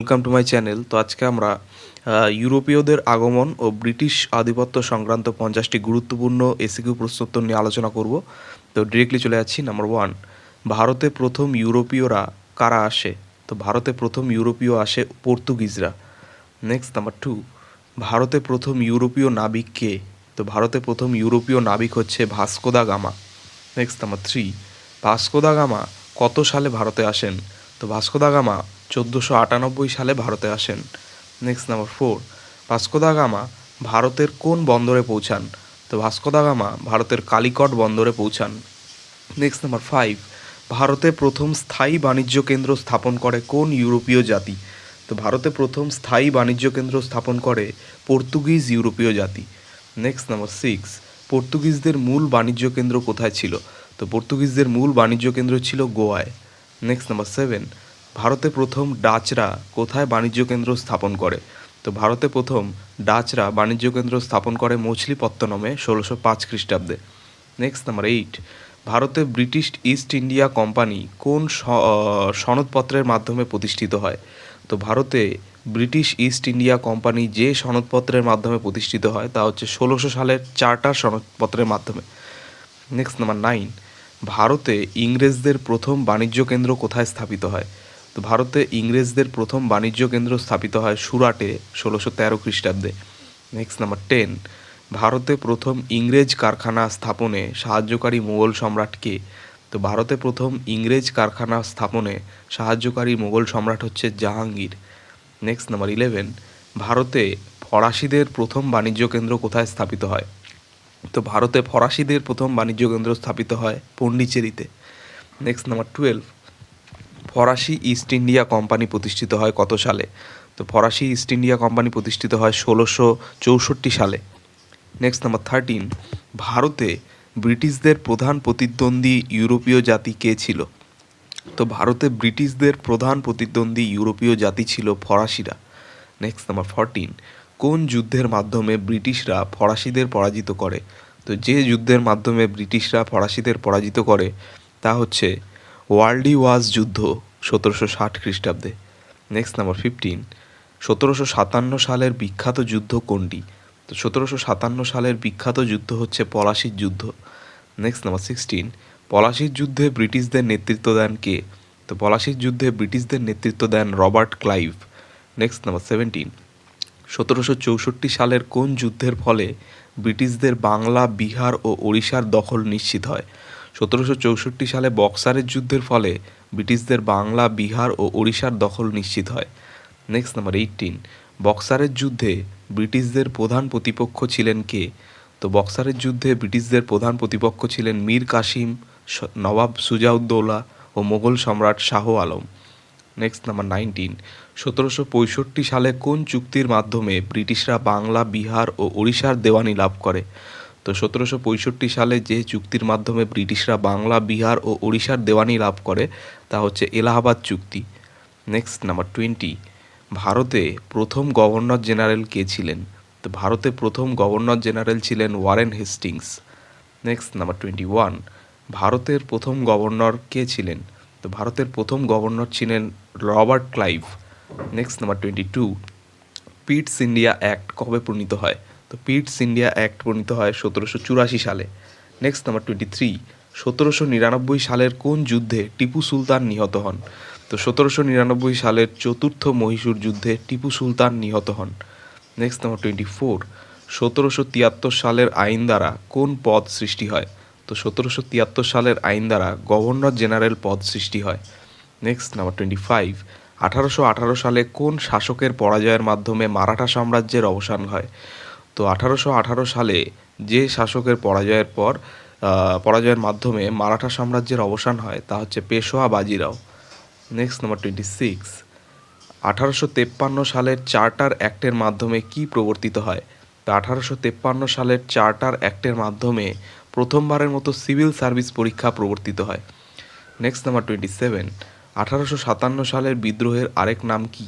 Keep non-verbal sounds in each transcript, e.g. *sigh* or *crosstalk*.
Welcome to my channel তো আজকে আমরা ইউরোপীয়দের আগমন ও ব্রিটিশ আধিপত্য সংক্রান্ত পঞ্চাশটি গুরুত্বপূর্ণ এসিকিউ প্রশ্নোত্তর নিয়ে আলোচনা করব। তো ডিরেক্টলি চলে যাচ্ছি নাম্বার ওয়ান ভারতে প্রথম ইউরোপীয়রা কারা আসে? তো ভারতে প্রথম ইউরোপীয় আসে পর্তুগিজরা। নেক্সট নাম্বার টু ভারতে প্রথম ইউরোপীয় নাবিক কে? তো ভারতে প্রথম ইউরোপীয় নাবিক হচ্ছে Vasco da Gama. Next number three Vasco da Gama কত সালে ভারতে আসেন? তো ভাস্কোদা গামা চোদ্দোশো আটানব্বই সালে ভারতে আসেন। Next number four Vasco da Gama ভারতের কোন বন্দরে পৌঁছান? তো ভাস্কোদা গামা ভারতের কালিকট বন্দরে পৌঁছান। নেক্সট নাম্বার ফাইভ ভারতে প্রথম স্থায়ী বাণিজ্য কেন্দ্র স্থাপন করে কোন ইউরোপীয় জাতি? তো ভারতে প্রথম স্থায়ী বাণিজ্য কেন্দ্র স্থাপন করে পর্তুগিজ ইউরোপীয় জাতি। নেক্সট নাম্বার সিক্স পর্তুগিজদের মূল বাণিজ্য কেন্দ্র কোথায় ছিল? তো পর্তুগিজদের মূল বাণিজ্য কেন্দ্র ছিল গোয়ায়। নেক্সট নাম্বার সেভেন ভারতে প্রথম ডাচরা কোথায় বাণিজ্য কেন্দ্র স্থাপন করে? তো ভারতে প্রথম ডাচরা বাণিজ্য কেন্দ্র স্থাপন করে মছলিপত্তনমে ষোলোশো পাঁচ খ্রিস্টাব্দে। নেক্সট নাম্বার এইট ভারতে ব্রিটিশ ইস্ট ইন্ডিয়া কোম্পানি কোন সনদপত্রের মাধ্যমে প্রতিষ্ঠিত হয়? তো ভারতে ব্রিটিশ ইস্ট ইন্ডিয়া কোম্পানি যে সনদপত্রের মাধ্যমে প্রতিষ্ঠিত হয়, তা হচ্ছে ষোলোশো সালের চার্টার সনদপত্রের মাধ্যমে। নেক্সট নাম্বার নাইন ভারতে ইংরেজদের প্রথম বাণিজ্য কেন্দ্র কোথায় স্থাপিত হয়? তো ভারতে ইংরেজদের প্রথম বাণিজ্য কেন্দ্র স্থাপিত হয় সুরাটে ষোলোশো তেরো খ্রিস্টাব্দে। নেক্সট নাম্বার টেন ভারতে প্রথম ইংরেজ কারখানা স্থাপনে সাহায্যকারী মোগল সম্রাটকে তো ভারতে প্রথম ইংরেজ কারখানা স্থাপনে সাহায্যকারী মোগল সম্রাট হচ্ছে জাহাঙ্গীর। নেক্সট নাম্বার ইলেভেন ভারতে ফরাসিদের প্রথম বাণিজ্য কেন্দ্র কোথায় স্থাপিত হয়? তো ভারতে ফরাসিদের প্রথম বাণিজ্য কেন্দ্র স্থাপিত হয় পন্ডিচেরিতে। নেক্সট নাম্বার টুয়েলভ ফরাসি ইস্ট ইন্ডিয়া কোম্পানি প্রতিষ্ঠিত হয় কত সালে? তো ফরাসি ইস্ট ইন্ডিয়া কোম্পানি প্রতিষ্ঠিত হয় ষোলোশো চৌষট্টি সালে। নেক্সট নাম্বার থার্টিন ভারতে ব্রিটিশদের প্রধান প্রতিদ্বন্দ্বী ইউরোপীয় জাতি কে ছিল? তো ভারতে ব্রিটিশদের প্রধান প্রতিদ্বন্দ্বী ইউরোপীয় জাতি ছিল ফরাসিরা। নেক্সট নাম্বার ফরটিন কোন যুদ্ধের মাধ্যমে ব্রিটিশরা ফরাসিদের পরাজিত করে? তো যে যুদ্ধের মাধ্যমে ব্রিটিশরা ফরাসিদের পরাজিত করে তা হচ্ছে ওয়ার্ল্ডি ওয়াজ যুদ্ধ, সতেরোশো ষাট খ্রিস্টাব্দে। নেক্সট নাম্বার ফিফটিন সতেরোশো সাতান্ন সালের বিখ্যাত যুদ্ধ কোনটি? তো সতেরোশো সাতান্ন সালের বিখ্যাত যুদ্ধ হচ্ছে পলাশির যুদ্ধ। নেক্সট নাম্বার সিক্সটিন পলাশির যুদ্ধে ব্রিটিশদের নেতৃত্ব দেন কে? তো পলাশির যুদ্ধে ব্রিটিশদের নেতৃত্ব দেন Robert Clive. Next number seventeen সতেরোশো চৌষট্টি সালের কোন যুদ্ধের ফলে ব্রিটিশদের বাংলা, বিহার ও ওড়িশার দখল নিশ্চিত হয়? সতেরোশো চৌষট্টি সালে বক্সারের যুদ্ধের ফলে ব্রিটিশদের বাংলা, বিহার ও ওড়িশার দখল নিশ্চিত হয়। নেক্সট নাম্বার এইটিন বক্সারের যুদ্ধে ব্রিটিশদের প্রধান প্রতিপক্ষ ছিলেন কে? তো বক্সারের যুদ্ধে ব্রিটিশদের প্রধান প্রতিপক্ষ ছিলেন মীর কাসিম নবাব সুজাউদ্দৌলা ও মোগল সম্রাট Shah Alam. Next number nineteen সতেরোশো পঁয়ষট্টি সালে কোন চুক্তির মাধ্যমে ব্রিটিশরা বাংলা, বিহার ও ওড়িশার দেওয়ানি লাভ করে? তো সতেরোশো পঁয়ষট্টি সালে যে চুক্তির মাধ্যমে ব্রিটিশরা বাংলা, বিহার ও ওড়িশার দেওয়ানি লাভ করে, তা হচ্ছে এলাহাবাদ চুক্তি। নেক্সট নাম্বার টোয়েন্টি ভারতে প্রথম গভর্নর জেনারেল কে ছিলেন? তো ভারতে প্রথম গভর্নর জেনারেল ছিলেন Warren Hastings. Next number twenty one ভারতের প্রথম গভর্নর কে ছিলেন? তো ভারতের প্রথম গভর্নর ছিলেন Robert Clive. Next number twenty two Pitt's India Act কবে প্রণীত হয়? তো পিটস ইন্ডিয়া অ্যাক্ট প্রণীত হয় সতেরোশো চুরাশি সালে। নেক্সট নাম্বার টোয়েন্টি থ্রি সতেরোশো নিরানব্বই সালের কোন যুদ্ধে টিপু সুলতান নিহত হন? তো সতেরোশো নিরানব্বই সালের চতুর্থ মহীশূর যুদ্ধে টিপু সুলতান নিহত হন। নেক্সট নাম্বার টোয়েন্টি ফোর সতেরোশো তিয়াত্তর সালের আইন দ্বারা কোন পদ সৃষ্টি হয়? তো সতেরোশো তিয়াত্তর সালের আইন দ্বারা গভর্নর জেনারেল পদ সৃষ্টি হয়। নেক্সট নাম্বার টোয়েন্টি ফাইভ আঠারোশো আঠারো সালে কোন শাসকের পরাজয়ের মাধ্যমে মারাঠা সাম্রাজ্যের অবসান হয়? তো আঠারোশো আঠারো সালে যে শাসকের পরাজয়ের পর পরাজয়ের মাধ্যমে মারাঠা সাম্রাজ্যের অবসান হয়, তা হচ্ছে Peshwa Bajirao. Next number twenty six আঠারোশো তেপ্পান্ন সালের চার্টার অ্যাক্টের মাধ্যমে কি প্রবর্তিত হয়? তা আঠারোশো তেপ্পান্ন সালের চার্টার অ্যাক্টের মাধ্যমে প্রথমবারের মতো সিভিল সার্ভিস পরীক্ষা প্রবর্তিত হয়। নেক্সট নাম্বার টোয়েন্টি সেভেন আঠারোশো সাতান্ন সালের বিদ্রোহের আরেক নাম কি?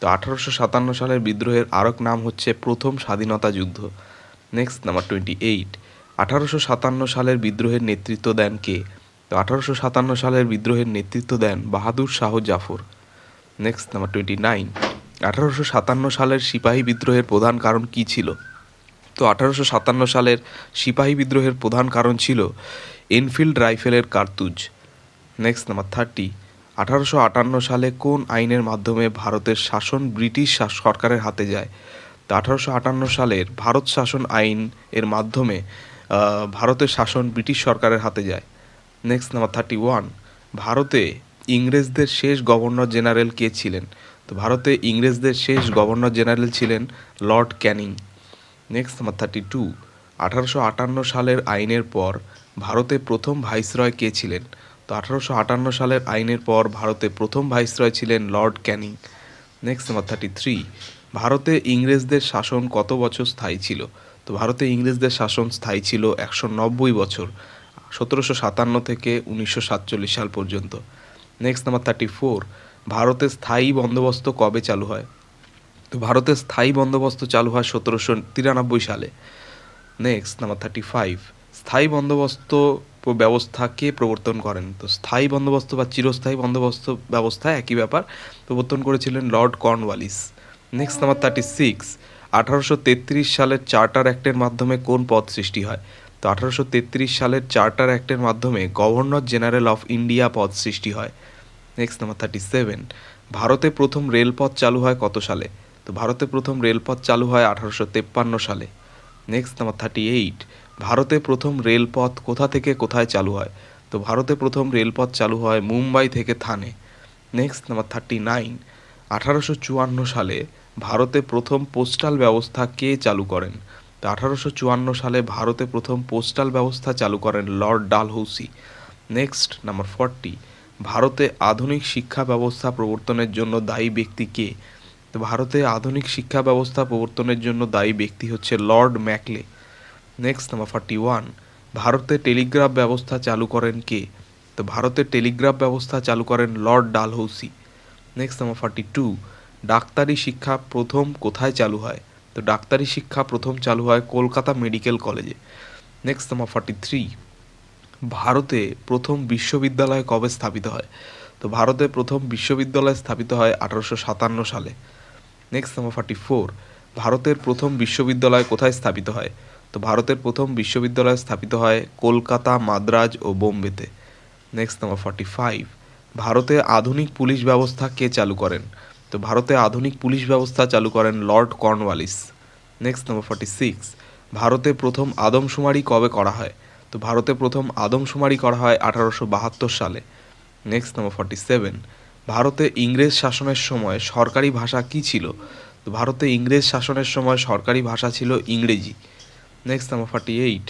তো আঠারোশো সাতান্ন সালের বিদ্রোহের আরক নাম হচ্ছে প্রথম স্বাধীনতা যুদ্ধ। নেক্সট নাম্বার টোয়েন্টি এইট আঠারোশো সাতান্ন সালের বিদ্রোহের নেতৃত্ব দেন কে? তো আঠারোশো সাতান্ন সালের বিদ্রোহের নেতৃত্ব দেন Bahadur Shah Zafar. Next number twenty nine আঠারোশো সাতান্ন সালের সিপাহী বিদ্রোহের প্রধান কারণ কী ছিল? তো আঠারোশো সাতান্ন সালের সিপাহী বিদ্রোহের প্রধান কারণ ছিল এনফিল্ড রাইফেলের কার্তুজ। নেক্সট নাম্বার থার্টি আঠারোশো আটান্ন সালে কোন আইনের মাধ্যমে ভারতের শাসন ব্রিটিশ সরকারের হাতে যায়? তো আঠারোশো আটান্ন সালের ভারত শাসন আইন এর মাধ্যমে ভারতের শাসন ব্রিটিশ সরকারের হাতে যায়। নেক্সট নাম্বার থার্টি ওয়ান ভারতে ইংরেজদের শেষ গভর্নর জেনারেল কে ছিলেন? তো ভারতে ইংরেজদের শেষ গভর্নর জেনারেল ছিলেন Lord Canning. Next number thirty two আঠারোশো আটান্ন সালের আইনের পর ভারতে প্রথম ভাইসরয় কে ছিলেন? তো আঠারোশো আটান্ন সালের আইনের পর ভারতে প্রথম ভাইসরয় ছিলেন Lord Canning. Next number thirty three ভারতে ইংরেজদের শাসন কত বছর স্থায়ী ছিল? তো ভারতে ইংরেজদের শাসন স্থায়ী ছিল একশো নব্বই বছর, সতেরোশো সাতান্ন থেকে উনিশশো সাতচল্লিশ সাল পর্যন্ত। নেক্সট নাম্বার থার্টি ফোর ভারতে স্থায়ী বন্দোবস্ত কবে চালু হয়? তো ভারতে স্থায়ী বন্দোবস্ত চালু হয় সতেরোশো তিরানব্বই সালে। নেক্সট নাম্বার থার্টি ফাইভ স্থায়ী বন্দোবস্ত প- ব্যবস্থা কে প্রবর্তন করেন। তো স্থায়ী বন্দোবস্ত বা চিরস্থায়ী বন্দোবস্ত ব্যবস্থা একই ব্যাপার। প্রবর্তন করেছিলেন Lord Cornwallis. Next number thirty six আঠারোশো তেত্রিশ সালের চার্টার অ্যাক্টের মাধ্যমে কোন পদ সৃষ্টি হয়? তো আঠারোশো তেত্রিশ সালের চার্টার অ্যাক্টের মাধ্যমে গভর্নর জেনারেল অফ ইন্ডিয়া পদ সৃষ্টি হয়। নেক্সট নাম্বার থার্টি সেভেন ভারতে প্রথম রেলপথ চালু হয় কত সালে? তো ভারতে প্রথম রেলপথ চালু হয় আঠারোশো তেপ্পান্ন সালে। নেক্সট নাম্বার থার্টি এইট ভারতে প্রথম রেলপথ কোথা থেকে কোথায় চালু হয়? তো ভারতে প্রথম রেলপথ চালু হয় মুম্বাই থেকে Thane. Next number thirty nine আঠারোশো চুয়ান্ন সালে ভারতে প্রথম পোস্টাল ব্যবস্থা কে চালু করেন? তো আঠারোশো চুয়ান্ন সালে ভারতে প্রথম পোস্টাল ব্যবস্থা চালু করেন Lord Dalhousie. Next number forty ভারতে আধুনিক শিক্ষা ব্যবস্থা প্রবর্তনের জন্য দায়ী ব্যক্তি কে? তো ভারতে আধুনিক শিক্ষা ব্যবস্থা প্রবর্তনের জন্য দায়ী ব্যক্তি হচ্ছে Lord Macaulay. Next number forty one ভারতে টেলিগ্রাফ ব্যবস্থা চালু করেন কে? তো ভারতে টেলিগ্রাফ ব্যবস্থা চালু করেন Lord Dalhousie. Next number forty two ডাক্তারি শিক্ষা প্রথম কোথায় চালু হয়? তো ডাক্তারি শিক্ষা প্রথম চালু হয় কলকাতা মেডিকেল কলেজে। নেক্সট নাম্বার ফর্টি থ্রি ভারতে প্রথম বিশ্ববিদ্যালয় কবে স্থাপিত হয়? তো ভারতে প্রথম বিশ্ববিদ্যালয় স্থাপিত হয় আঠারোশো সাতান্ন সালে। নেক্সট নাম্বার ফর্টি ফোর ভারতের প্রথম বিশ্ববিদ্যালয় কোথায় স্থাপিত হয়? তো ভারতের প্রথম বিশ্ববিদ্যালয় স্থাপিত হয় কলকাতা, মাদ্রাজ ও বোম্বেতে। নেক্সট নাম্বার ফর্টি ফাইভ ভারতে আধুনিক পুলিশ ব্যবস্থা কে চালু করেন? তো ভারতে আধুনিক পুলিশ ব্যবস্থা চালু করেন Lord Cornwallis. Next number forty six ভারতে প্রথম আদমশুমারি কবে করা হয়? তো ভারতে প্রথম আদমশুমারি করা হয় আঠারোশো বাহাত্তর সালে। নেক্সট নাম্বার ফর্টি সেভেন ভারতে ইংরেজ শাসনের সময় সরকারি ভাষা কী ছিল? তো ভারতে ইংরেজ শাসনের সময় সরকারি ভাষা ছিল ইংরেজি। নেক্সট নাম্বার ফর্টি এইট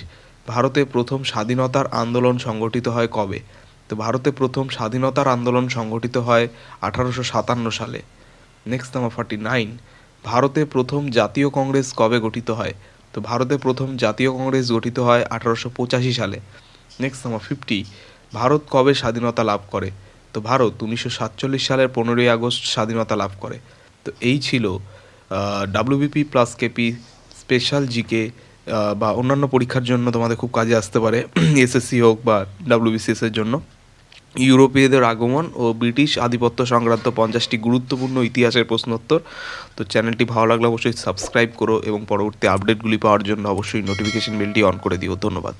ভারতে প্রথম স্বাধীনতার আন্দোলন সংগঠিত হয় কবে? তো ভারতে প্রথম স্বাধীনতার আন্দোলন সংগঠিত হয় আঠারোশো সাতান্ন সালে। নেক্সট নাম্বার ফর্টি নাইন ভারতে প্রথম জাতীয় কংগ্রেস কবে গঠিত হয়? তো ভারতে প্রথম জাতীয় কংগ্রেস গঠিত হয় আঠারোশো পঁচাশি সালে। নেক্সট নাম্বার ফিফটি ভারত কবে স্বাধীনতা লাভ করে? তো ভারত উনিশশো সাতচল্লিশ সালের পনেরোই আগস্ট স্বাধীনতা লাভ করে। তো এই ছিল WBP plus KP special GK বা অন্যান্য পরীক্ষার জন্য তোমাদের খুব কাজে আসতে পারে *clears throat* এসএসসি হোক বা ডাব্লিউবিসিএস এর জন্য। ইউরোপীয়দের আগমন ও ব্রিটিশ আধিপত্য সংক্রান্ত পঞ্চাশটি গুরুত্বপূর্ণ ইতিহাসের প্রশ্নোত্তর। তো চ্যানেলটি ভালো লাগলে অবশ্যই সাবস্ক্রাইব করো এবং পরবর্তী আপডেটগুলি পাওয়ার জন্য অবশ্যই নোটিফিকেশন বেলটি অন করে দিও। ধন্যবাদ।